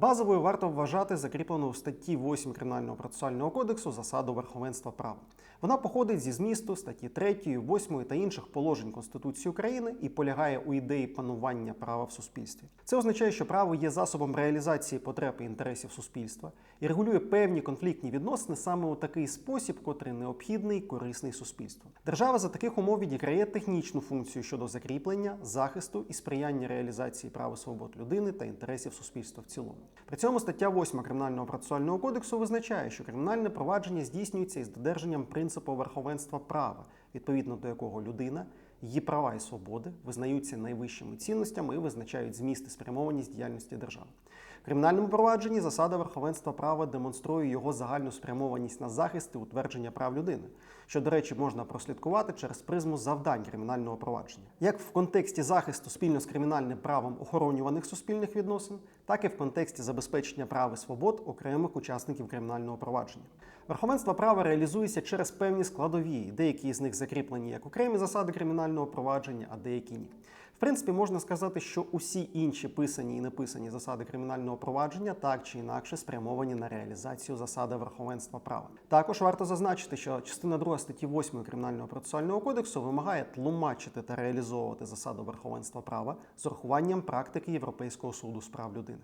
Базовою варто вважати закріплену в статті 8 Кримінального процесуального кодексу засаду верховенства права. Вона походить зі змісту статті 3, 8 та інших положень Конституції України і полягає у ідеї панування права в суспільстві. Це означає, що право є засобом реалізації потреб і інтересів суспільства і регулює певні конфліктні відносини саме у такий спосіб, котрий необхідний і корисний суспільству. Держава за таких умов відіграє технічну функцію щодо закріплення, захисту і сприяння реалізації прав свобод людини та інтересів суспільства в цілому. При цьому стаття 8 Кримінального процесуального кодексу визначає, що кримінальне провадження здійснюється із додержанням принципу верховенства права, відповідно до якого людина, її права і свободи визнаються найвищими цінностями і визначають зміст і спрямованість діяльності держави. В кримінальному провадженні засада верховенства права демонструє його загальну спрямованість на захист і утвердження прав людини, що, до речі, можна прослідкувати через призму завдань кримінального провадження, як в контексті захисту спільно з кримінальним правом охоронюваних суспільних відносин, так і в контексті забезпечення прав і свобод окремих учасників кримінального провадження. Верховенство права реалізується через певні складові, деякі з них закріплені як окремі засади кримінального провадження, а деякі ні. В принципі, можна сказати, що усі інші писані і неписані засади кримінального провадження так чи інакше спрямовані на реалізацію засади верховенства права. Також варто зазначити, що частина 2 статті 8 Кримінального процесуального кодексу вимагає тлумачити та реалізовувати засаду верховенства права з урахуванням практики Європейського суду з прав людини.